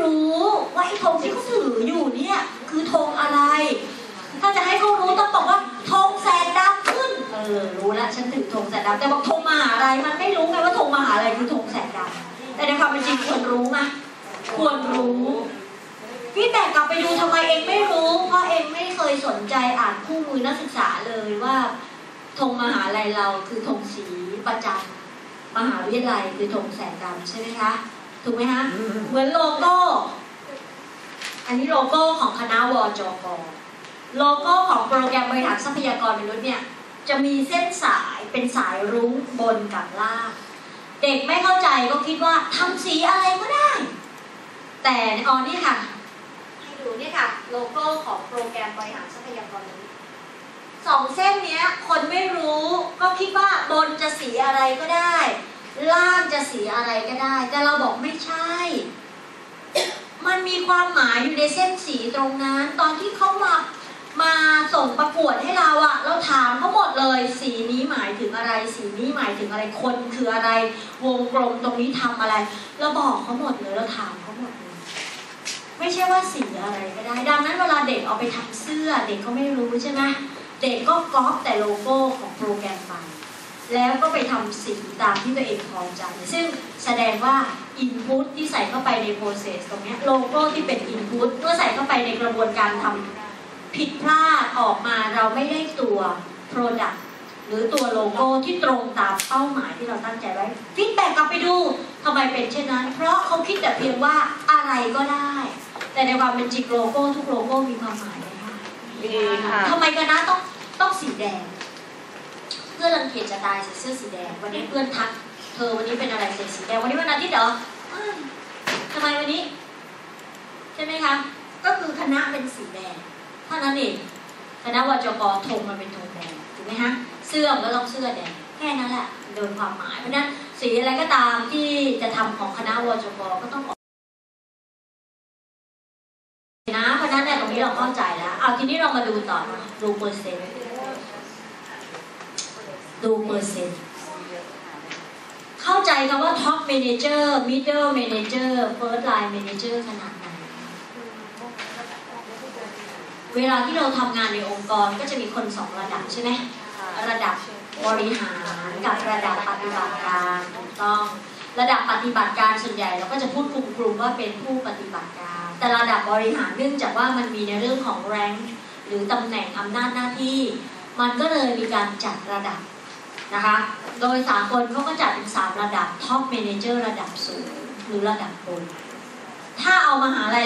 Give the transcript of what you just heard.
รู้ว่าไอ้ธงที่เขาถืออยู่เนี่ยคือธงอะไร ถ้าจะให้เขารู้ต้องบอกว่าธงแสกดำขึ้น เออรู้แล้วฉันถือธงแสกดำแต่บอกธงมหาอะไรมันไม่รู้ไงว่าธงมหาอะไรคือธงแสกดำแต่ในความเป็นจริงควรรู้ไหมควรรู้พี่แต่กลับไปดูทำไมเองไม่รู้ เพราะเองไม่เคยสนใจอ่านคู่มือนักศึกษาเลยว่าธงมหาลัยเราคือธงสีประจำมหาวิทยาลัยคือธงแสกดำใช่ไหมคะ ถูกไหมคะเหมือนโลโก้ อันนี้โลโก้ของคณะวจกโลโก้ของโปรแกรมบริหารทรัพยากรมนุษย์เนี่ยจะมีเส้นสายเป็นสายรุ้งบนกับล่าง เด็กไม่เข้าใจก็คิดว่าทำสีอะไรก็ได้ แต่อ๋อนี่ค่ะให้ดูนี่ค่ะ โลโก้ของโปรแกรมบริหารทรัพยากรมนุษย์สองเส้นเนี้ย คนไม่รู้ก็คิดว่าบนจะสีอะไรก็ได้ ล่างจะสีอะไรก็ได้ แต่เราบอกไม่ใช่ มันมีความหมายอยู่ในเส้นสีตรงนั้น ตอนที่เขามามาส่งประกวดให้เราอะเราถามเขาหมดเลย สีนี้หมายถึงอะไร สีนี้หมายถึงอะไรคนคืออะไร วงกลมตรงนี้ทำอะไรเราบอกเขาหมดเลยเราถามเขาหมดเลยไม่ใช่ว่าสีอะไรก็ได้ ดังนั้นเวลาเด็กเอาไปทำเสื้อ เด็กก็ไม่รู้ใช่ไหมเด็กก็ก๊อปแต่โลโก้ของโปรแกรมไป แล้วก็ไปทำสีตามที่ตัวเองพอใจ ซึ่งแสดงว่า Input ที่ใส่เข้าไปใน process ตรงเนี้ยโลโก้ที่เป็น Input เมื่อใส่เข้าไปในกระบวนการทำผิดพลาดออกมาเราไม่ได้ตัว Product หรือตัวโลโก้ที่ตรงตามเป้าหมายที่เราตั้งใจไว้ฟีดแบ็กกลับไปดูทำไมเป็นเช่นนั้น เพราะเขาคิดแต่เพียงว่าอะไรก็ได้ แต่ในความเป็นจริงโลโก้ทุกโลโก้มีความหมายนะคะมีค่ะทำไมกันนะต้องต้องสีแดงเพื่อนรังเกียจจะตายใส่เสื้อสีแดง วันนี้เพื่อนทัก เธอวันนี้เป็นอะไรใส่สีแดง วันนี้วันอาทิตย์เหรอทำไมวันนี้ ใช่ไหมคะ ก็คือคณะเป็นสีแดงเท่านั้นเองคณะวจกธงมันเป็นธงแดงถูกไหมฮะเสื้อก็ต้องเสื้อแดงแค่นั้นแหละโดยความหมายเพราะนั้นสีอะไรก็ตามที่จะทำของคณะวจกก็ต้องออกนะเพราะฉะนั้นเนี่ยตรงนี้เราเข้าใจแล้วเอาทีนี้เรามาดูต่อนะดูเปอร์เซ็นต์ ดูเปอร์เซ็นต์เข้าใจคำว่า top manager middle manager first line manager ขนาดไหนเวลาที่เราทำงานในองค์กรก็จะมีคนสองระดับใช่ไหมระดับบริหารกับระดับปฏิบัติการถูกต้อง ระดับปฏิบัติการส่วนใหญ่เราก็จะพูดกลุ่มๆว่าเป็นผู้ปฏิบัติการ แต่ระดับบริหารเนื่องจากว่ามันมีในเรื่องของแรงหรือตำแหน่งอำนาจหน้าที่ มันก็เลยมีการจัดระดับ นะคะ โดยสากลเขาก็จัดเป็นสามระดับท็อปเมนเจอร์ระดับสูงหรือระดับบน ถ้าเอามหาลัย